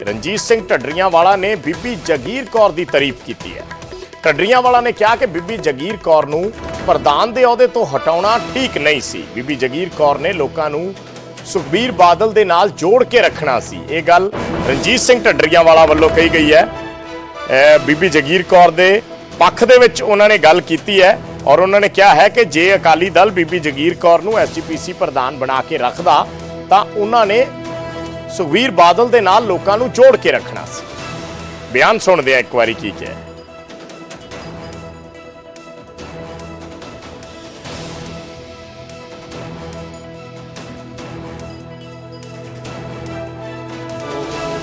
ਰਣਜੀਤ ਸਿੰਘ ਢੱਡਰੀਆਂ ਵਾਲਾ ਨੇ ਬੀਬੀ ਜਗੀਰ ਕੌਰ ਦੀ ਤਾਰੀਫ ਕੀਤੀ ਹੈ। ਢੱਡਰੀਆਂ ਵਾਲਾ ਨੇ ਕਿਹਾ ਕਿ ਬੀਬੀ ਜਗੀਰ ਕੌਰ ਨੂੰ ਪ੍ਰਧਾਨ ਦੇ ਅਹੁਦੇ ਤੋਂ ਹਟਾਉਣਾ ਠੀਕ ਨਹੀਂ ਸੀ। ਬੀਬੀ ਜਗੀਰ ਕੌਰ ਨੇ ਲੋਕਾਂ ਨੂੰ ਸੁਖਬੀਰ ਬਾਦਲ ਦੇ ਨਾਲ ਜੋੜ ਕੇ ਰੱਖਣਾ ਸੀ। ਇਹ ਗੱਲ ਰਣਜੀਤ ਸਿੰਘ ਢੱਡਰੀਆਂ ਵਾਲਾ ਵੱਲੋਂ ਕਹੀ ਗਈ ਹੈ। ਬੀਬੀ ਜਗੀਰ ਕੌਰ ਦੇ ਪੱਖ ਦੇ ਵਿੱਚ ਉਹਨਾਂ ਨੇ ਗੱਲ ਕੀਤੀ ਹੈ ਔਰ ਉਹਨਾਂ ਨੇ ਕਿਹਾ ਹੈ ਕਿ ਜੇ ਅਕਾਲੀ ਦਲ ਬੀਬੀ ਜਗੀਰ ਕੌਰ ਨੂੰ ਐਸਜੀਪੀਸੀ ਪ੍ਰਧਾਨ ਬਣਾ ਕੇ ਰੱਖਦਾ ਤਾਂ ਉਹਨਾਂ ਨੇ ਸੁਖਬੀਰ ਬਾਦਲ ਦੇ ਨਾਲ ਲੋਕਾਂ ਨੂੰ ਜੋੜ ਕੇ ਰੱਖਣਾ ਸੀ। ਬਿਆਨ ਸੁਣਦੇ ਆ ਇੱਕ ਵਾਰੀ ਕੀ ਕਿਹਾ?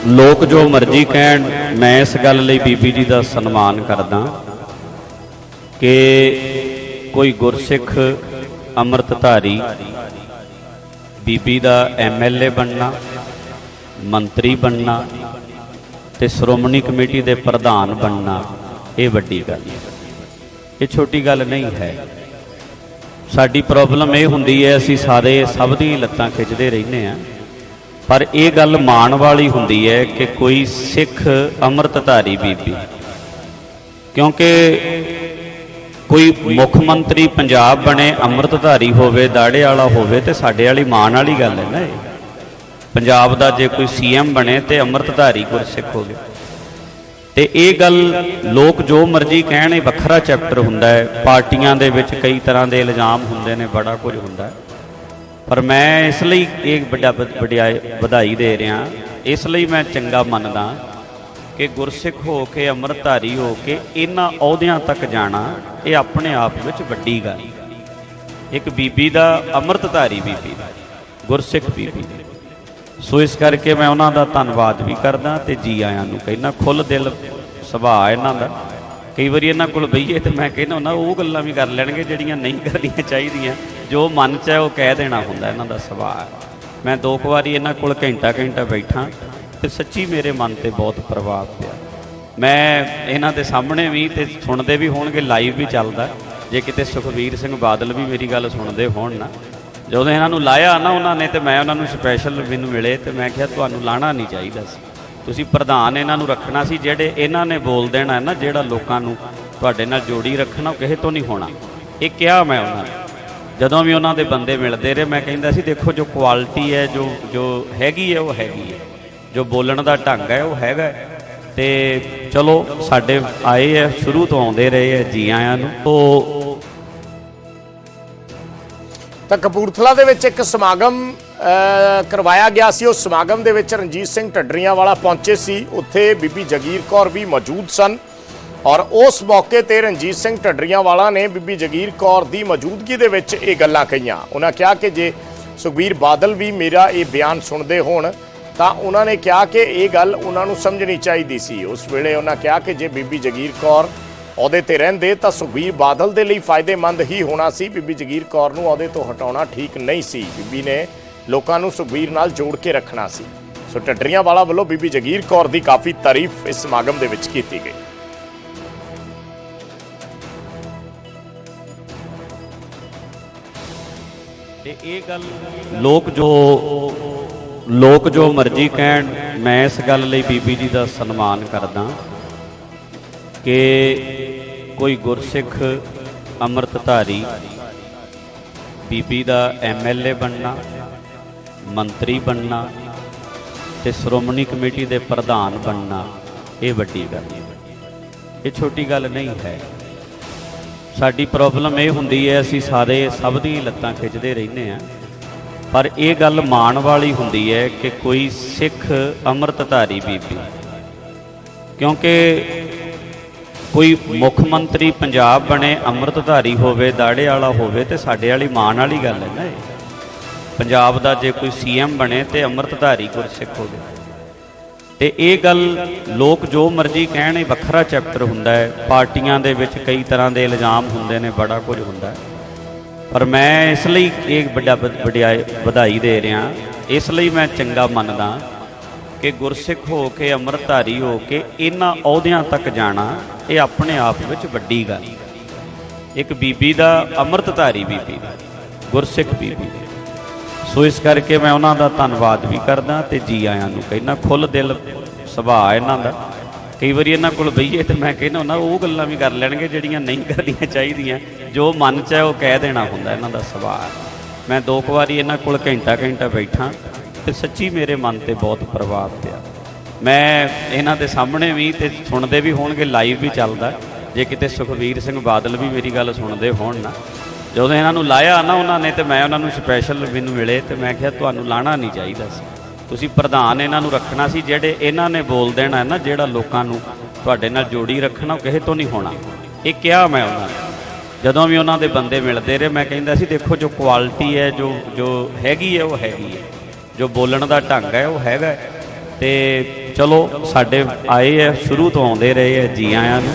ਲੋਕ ਜੋ ਮਰਜ਼ੀ ਕਹਿਣ, ਮੈਂ ਇਸ ਗੱਲ ਲਈ ਬੀਬੀ ਜੀ ਦਾ ਸਨਮਾਨ ਕਰਦਾ ਕਿ ਕੋਈ ਗੁਰਸਿੱਖ ਅੰਮ੍ਰਿਤਧਾਰੀ ਬੀਬੀ ਦਾ ਐਮਐਲਏ ਬਣਨਾ ਮੰਤਰੀ ਬਣਨਾ ਤੇ ਸ਼੍ਰੋਮਣੀ ਕਮੇਟੀ ਦੇ ਪ੍ਰਧਾਨ ਬਣਨਾ, ਇਹ ਵੱਡੀ ਗੱਲ ਹੈ। ਇਹ ਛੋਟੀ ਗੱਲ ਨਹੀਂ ਹੈ। ਸਾਡੀ ਪ੍ਰੋਬਲਮ ਇਹ ਹੁੰਦੀ ਹੈ, ਅਸੀਂ ਸਾਰੇ ਸਭ ਦੀ ਲੱਤਾਂ ਖਿੱਚਦੇ ਰਹਿੰਦੇ ਆ ਪਰ ਇਹ ਗੱਲ ਮਾਣ ਵਾਲੀ ਹੁੰਦੀ ਹੈ ਕਿ ਕੋਈ ਸਿੱਖ ਅੰਮ੍ਰਿਤਧਾਰੀ ਬੀਬੀ, ਕਿਉਂਕਿ ਕੋਈ ਮੁੱਖ ਮੰਤਰੀ ਪੰਜਾਬ ਬਣੇ, ਅੰਮ੍ਰਿਤਧਾਰੀ ਹੋਵੇ ਦਾੜੇ ਵਾਲਾ ਹੋਵੇ, ਤੇ ਸਾਡੇ ਵਾਲੀ ਮਾਣ ਵਾਲੀ ਗੱਲ ਹੈ ਨਾ ਇਹ। ਪੰਜਾਬ ਦਾ ਜੇ ਕੋਈ ਸੀਐਮ ਬਣੇ ਤੇ ਅੰਮ੍ਰਿਤਧਾਰੀ ਗੁਰਸਿੱਖ ਹੋਵੇ ਤੇ ਇਹ ਗੱਲ ਲੋਕ ਜੋ ਮਰਜ਼ੀ ਕਹਿਣ, ਇਹ ਵੱਖਰਾ ਚੈਪਟਰ ਹੁੰਦਾ ਹੈ। ਪਾਰਟੀਆਂ ਦੇ ਵਿੱਚ ਕਈ ਤਰ੍ਹਾਂ ਦੇ ਇਲਜ਼ਾਮ ਹੁੰਦੇ ਨੇ, ਬੜਾ ਕੁਝ ਹੁੰਦਾ ਹੈ। ਪਰ ਮੈਂ ਇਸ ਲਈ ਇਹ ਵੱਡਾ ਵਧ- ਵਡਿਆਈ, ਵਧਾਈ ਦੇ ਰਿਹਾ ਇਸ ਲਈ ਮੈਂ ਚੰਗਾ ਮੰਨਦਾ ਕਿ ਗੁਰਸਿੱਖ ਹੋ ਕੇ, ਅੰਮ੍ਰਿਤਧਾਰੀ ਹੋ ਕੇ ਇਹਨਾਂ ਅਹੁਦਿਆਂ ਤੱਕ ਜਾਣਾ, ਇਹ ਆਪਣੇ ਆਪ ਵਿੱਚ ਵੱਡੀ ਗੱਲ ਇੱਕ ਬੀਬੀ ਦਾ, ਅੰਮ੍ਰਿਤਧਾਰੀ ਬੀਬੀ ਦਾ, ਗੁਰਸਿੱਖ ਬੀਬੀ ਸੋ ਇਸ ਕਰਕੇ ਮੈਂ ਉਹਨਾਂ ਦਾ ਧੰਨਵਾਦ ਵੀ ਕਰਦਾ ਤੇ ਜੀ ਆਇਆਂ ਨੂੰ ਕਹਿੰਦਾ ਖੁੱਲ ਦਿਲ, ਸੁਭਾਅ ਇਹਨਾਂ ਦਾ। ਕਈ ਵਾਰੀ ਇਹਨਾਂ ਕੋਲ ਬਈਏ ਤੇ ਮੈਂ ਕਹਿੰਦਾ ਹੁੰਦਾ, ਉਹ ਗੱਲਾਂ ਵੀ ਕਰ ਲੈਣਗੇ ਜਿਹੜੀਆਂ ਨਹੀਂ ਕਰਨੀਆਂ ਚਾਹੀਦੀਆਂ। ਜੋ ਮਨ 'ਚ ਹੈ ਉਹ ਕਹਿ ਦੇਣਾ ਹੁੰਦਾ ਇਹਨਾਂ ਦਾ ਸੁਭਾਅ। ਮੈਂ ਦੋ ਕੁ ਵਾਰੀ ਇਹਨਾਂ ਕੋਲ ਘੰਟਾ ਘੰਟਾ ਬੈਠਾ ਤੇ ਸੱਚੀ ਮੇਰੇ ਮਨ ਤੇ ਬਹੁਤ ਪ੍ਰਭਾਵ ਪਿਆ। ਮੈਂ ਇਹਨਾਂ ਦੇ ਸਾਹਮਣੇ ਵੀ ਤੇ ਸੁਣਦੇ ਵੀ ਹੋਣਗੇ ਲਾਈਵ ਵੀ ਚੱਲਦਾ। ਜੇ ਕਿਤੇ ਸੁਖਬੀਰ ਸਿੰਘ ਬਾਦਲ ਵੀ ਮੇਰੀ ਗੱਲ ਸੁਣਦੇ ਹੋਣ ਨਾ ਜਦੋਂ ਇਹਨਾਂ ਨੂੰ ਲਾਇਆ ਨਾ ਉਹਨਾਂ ਨੇ ਤੇ ਮੈਂ ਉਹਨਾਂ ਨੂੰ ਸਪੈਸ਼ਲ ਮੈਨੂੰ ਮਿਲੇ ਤੇ ਮੈਂ ਕਿਹਾ ਤੁਹਾਨੂੰ ਲਾਣਾ ਨਹੀਂ ਚਾਹੀਦਾ ਸੀ। ਤੁਸੀਂ ਪ੍ਰਧਾਨ ਇਹਨਾਂ ਨੂੰ ਰੱਖਣਾ ਸੀ ਜਿਹੜੇ ਇਹਨਾਂ ਨੇ ਬੋਲ ਦੇਣਾ ਹੈ ਨਾ, ਜਿਹੜਾ ਲੋਕਾਂ ਨੂੰ ਤੁਹਾਡੇ ਨਾਲ ਜੋੜੀ ਰੱਖਣਾ, ਉਹ ਕਿਸੇ ਤੋਂ ਨਹੀਂ ਹੋਣਾ। ਇਹ ਕਿਹਾ ਮੈਂ ਉਹਨਾਂ ਨੂੰ। ਜਦੋਂ ਵੀ ਉਹਨਾਂ ਦੇ ਬੰਦੇ ਮਿਲਦੇ ਰਹੇ, ਮੈਂ ਕਹਿੰਦਾ ਸੀ, ਦੇਖੋ ਜੋ ਕੁਆਲਿਟੀ ਹੈ, ਜੋ ਜੋ ਹੈਗੀ ਹੈ, ਉਹ ਹੈਗੀ ਹੈ। ਜੋ ਬੋਲਣ ਦਾ ਢੰਗ ਹੈ, ਉਹ ਹੈਗਾ ਹੈ। ਤੇ ਚਲੋ, ਸਾਡੇ ਆਏ ਹੈ, ਸ਼ੁਰੂ ਤੋਂ ਆਉਂਦੇ ਰਹੇ ਹੈ ਜੀ ਆਇਆਂ ਨੂੰ। ਤੋਂ ਤਾਂ ਕਪੂਰਥਲਾ ਦੇ ਵਿੱਚ ਇੱਕ ਸਮਾਗਮ ਕਰਵਾਇਆ ਗਿਆ ਸੀ। ਉਸ ਸਮਾਗਮ ਦੇ ਵਿੱਚ ਰਣਜੀਤ ਸਿੰਘ ਢੱਡਰੀਆਂ ਵਾਲਾ ਪਹੁੰਚੇ ਸੀ। ਉੱਥੇ ਬੀਬੀ ਜਗੀਰ ਕੌਰ ਵੀ ਮੌਜੂਦ ਸਨ। ਔਰ ਉਸ ਮੌਕੇ ਤੇ ਰਣਜੀਤ ਸਿੰਘ ਢੱਡਰੀਆਂ ਵਾਲਾ ਨੇ ਬੀਬੀ ਜਗੀਰ ਕੌਰ ਦੀ ਮੌਜੂਦਗੀ ਦੇ ਵਿੱਚ ਇਹ ਗੱਲਾਂ ਕਹੀਆਂ। ਉਹਨਾਂ ਕਿਹਾ ਕਿ ਜੇ ਸੁਖਬੀਰ ਬਾਦਲ ਵੀ ਮੇਰਾ ਇਹ ਬਿਆਨ ਸੁਣਦੇ ਹੋਣ, ਤਾਂ ਉਹਨਾਂ ਨੇ ਕਿਹਾ ਕਿ ਇਹ ਗੱਲ ਉਹਨਾਂ ਨੂੰ ਸਮਝਣੀ ਚਾਹੀਦੀ ਸੀ। ਉਸ ਵੇਲੇ ਉਹਨਾਂ ਕਿਹਾ ਕਿ ਜੇ ਬੀਬੀ ਜਗੀਰ ਕੌਰ ਅਹੁਦੇ ਤੇ ਰਹਿੰਦੇ ਤਾਂ ਸੁਖਬੀਰ ਬਾਦਲ ਦੇ ਲਈ ਫਾਇਦੇਮੰਦ ਹੀ ਹੋਣਾ ਸੀ। ਬੀਬੀ ਜਗੀਰ ਕੌਰ ਨੂੰ ਅਹੁਦੇ ਤੋਂ ਹਟਾਉਣਾ ਠੀਕ ਨਹੀਂ ਸੀ। ਬੀਬੀ ਨੇ ਲੋਕਾਂ ਨੂੰ ਸੁਖਬੀਰ ਨਾਲ ਜੋੜ ਕੇ ਰੱਖਣਾ ਸੀ। ਸੋ ਟੱਡਰੀਆਂ ਵਾਲਾ ਵੱਲੋਂ ਬੀਬੀ ਜਗੀਰ ਕੌਰ ਦੀ ਕਾਫੀ ਤਾਰੀਫ ਇਸ ਸਮਾਗਮ ਦੇ ਵਿੱਚ ਕੀਤੀ ਗਈ। ਤੇ ਇਹ ਗੱਲ ਲੋਕ ਜੋ ਲੋਕ ਜੋ ਮਰਜ਼ੀ ਕਹਿਣ, ਮੈਂ ਇਸ ਗੱਲ ਲਈ ਬੀਬੀ ਜੀ ਦਾ ਸਨਮਾਨ ਕਰਦਾ ਕਿ ਕੋਈ ਗੁਰਸਿੱਖ ਅੰਮ੍ਰਿਤਧਾਰੀ ਬੀਬੀ ਦਾ ਐਮਐਲਏ ਬਣਨਾ, ਮੰਤਰੀ ਬਣਨਾ ਤੇ ਸ਼੍ਰੋਮਣੀ ਕਮੇਟੀ ਦੇ ਪ੍ਰਧਾਨ ਬਣਨਾ, ਇਹ ਵੱਡੀ ਗੱਲ ਹੈ। ਇਹ ਛੋਟੀ ਗੱਲ ਨਹੀਂ ਹੈ। ਸਾਡੀ ਪ੍ਰੋਬਲਮ ਇਹ ਹੁੰਦੀ ਹੈ, ਅਸੀਂ ਸਾਰੇ ਸਭ ਦੀ ਲੱਤਾਂ ਖਿੱਚਦੇ ਰਹਿੰਦੇ ਆ ਪਰ ਇਹ ਗੱਲ ਮਾਣ ਵਾਲੀ ਹੁੰਦੀ ਹੈ ਕਿ ਕੋਈ ਸਿੱਖ ਅੰਮ੍ਰਿਤਧਾਰੀ ਬੀਬੀ, ਕਿਉਂਕਿ ਕੋਈ ਮੁੱਖ ਮੰਤਰੀ ਪੰਜਾਬ ਬਣੇ, ਅੰਮ੍ਰਿਤਧਾਰੀ ਹੋਵੇ, ਦਾੜੇ ਵਾਲਾ ਹੋਵੇ ਤੇ ਸਾਡੇ ਵਾਲੀ ਮਾਣ ਵਾਲੀ ਗੱਲ ਹੈ ਨਾ ਇਹ। ਪੰਜਾਬ ਦਾ ਜੇ ਕੋਈ ਸੀਐਮ ਬਣੇ ਤੇ ਅੰਮ੍ਰਿਤਧਾਰੀ ਗੁਰਸਿੱਖ ਹੋਵੇ। ਤੇ ਇਹ ਗੱਲ ਲੋਕ ਜੋ ਮਰਜ਼ੀ ਕਹਿਣ, ਇਹ ਵੱਖਰਾ ਚੈਪਟਰ ਹੁੰਦਾ ਹੈ। ਪਾਰਟੀਆਂ ਦੇ ਵਿੱਚ ਕਈ ਤਰ੍ਹਾਂ ਦੇ ਇਲਜ਼ਾਮ ਹੁੰਦੇ ਨੇ, ਬੜਾ ਕੁਝ ਹੁੰਦਾ ਹੈ। ਪਰ ਮੈਂ ਇਸ ਲਈ ਇਹ ਵੱਡਾ ਵਧ- ਵਡਿਆਈ, ਵਧਾਈ ਦੇ ਰਿਹਾ। ਇਸ ਲਈ ਮੈਂ ਚੰਗਾ ਮੰਨਦਾ ਕਿ ਗੁਰਸਿੱਖ ਹੋ ਕੇ, ਅੰਮ੍ਰਿਤਧਾਰੀ ਹੋ ਕੇ ਇਹਨਾਂ ਅਹੁਦਿਆਂ ਤੱਕ ਜਾਣਾ ਇਹ ਆਪਣੇ ਆਪ ਵਿੱਚ ਵੱਡੀ ਗੱਲ। ਇੱਕ ਬੀਬੀ ਦਾ ਅੰਮ੍ਰਿਤਧਾਰੀ ਬੀਬੀ, ਗੁਰਸਿੱਖ ਬੀਬੀ। ਸੋ ਇਸ ਕਰਕੇ ਮੈਂ ਉਹਨਾਂ ਦਾ ਧੰਨਵਾਦ ਵੀ ਕਰਦਾ ਤੇ ਜੀ ਆਇਆਂ ਨੂੰ ਕਹਿੰਦਾ ਖੁੱਲ ਦਿਲ, ਸੁਭਾਅ ਇਹਨਾਂ ਦਾ। ਕਈ ਵਾਰੀ ਇਹਨਾਂ ਕੋਲ ਬਈਏ ਤੇ ਮੈਂ ਕਹਿੰਦਾ ਹੁੰਦਾ, ਉਹ ਗੱਲਾਂ ਵੀ ਕਰ ਲੈਣਗੇ ਜਿਹੜੀਆਂ ਨਹੀਂ ਕਰਨੀਆਂ ਚਾਹੀਦੀਆਂ। ਜੋ ਮਨ 'ਚ ਹੈ ਉਹ ਕਹਿ ਦੇਣਾ ਹੁੰਦਾ ਇਹਨਾਂ ਦਾ ਸੁਭਾਅ। ਮੈਂ ਦੋ ਕੁ ਵਾਰੀ ਇਹਨਾਂ ਕੋਲ ਘੰਟਾ ਘੰਟਾ ਬੈਠਾ ਤੇ ਸੱਚੀ ਮੇਰੇ ਮਨ ਤੇ ਬਹੁਤ ਪ੍ਰਭਾਵ ਪਿਆ। ਮੈਂ ਇਹਨਾਂ ਦੇ ਸਾਹਮਣੇ ਵੀ ਤੇ ਸੁਣਦੇ ਵੀ ਹੋਣਗੇ ਲਾਈਵ ਵੀ ਚੱਲਦਾ। ਜੇ ਕਿਤੇ ਸੁਖਵੀਰ ਸਿੰਘ ਬਾਦਲ ਵੀ ਮੇਰੀ ਗੱਲ ਸੁਣਦੇ ਹੋਣ ਨਾ। ਜਦੋਂ ਇਹਨਾਂ ਨੂੰ ਲਾਇਆ ਨਾ ਉਹਨਾਂ ਨੇ ਤੇ ਮੈਂ ਉਹਨਾਂ ਨੂੰ ਸਪੈਸ਼ਲ ਮੈਨੂੰ ਮਿਲੇ ਤੇ ਮੈਂ ਕਿਹਾ, ਤੁਹਾਨੂੰ ਲਾਣਾ ਨਹੀਂ ਚਾਹੀਦਾ ਸੀ। ਤੁਸੀਂ ਪ੍ਰਧਾਨ ਇਹਨਾਂ ਨੂੰ ਰੱਖਣਾ ਸੀ, ਜਿਹੜੇ ਇਹਨਾਂ ਨੇ ਬੋਲ ਦੇਣਾ ਹੈ ਨਾ, ਜਿਹੜਾ ਲੋਕਾਂ ਨੂੰ ਤੁਹਾਡੇ ਨਾਲ ਜੋੜੀ ਰੱਖਣਾ, ਉਹ ਕਿਸੇ ਤੋਂ ਨਹੀਂ ਹੋਣਾ। ਇਹ ਕਿਹਾ ਮੈਂ ਉਹਨਾਂ ਨੂੰ। ਜਦੋਂ ਵੀ ਉਹਨਾਂ ਦੇ ਬੰਦੇ ਮਿਲਦੇ ਰਹੇ, ਮੈਂ ਕਹਿੰਦਾ ਸੀ, ਦੇਖੋ, ਜੋ ਕੁਆਲਿਟੀ ਹੈ, ਜੋ ਜੋ ਹੈਗੀ ਹੈ, ਉਹ ਹੈਗੀ ਹੈ। ਜੋ ਬੋਲਣ ਦਾ ਢੰਗ ਹੈ, ਉਹ ਹੈਗਾ ਹੈ। ਤੇ ਚਲੋ ਸਾਡੇ ਆਏ ਹੈ ਸ਼ੁਰੂ ਤੋਂ ਆਉਂਦੇ ਰਹੇ ਹੈ ਜੀ ਆਇਆਂ ਨੂੰ।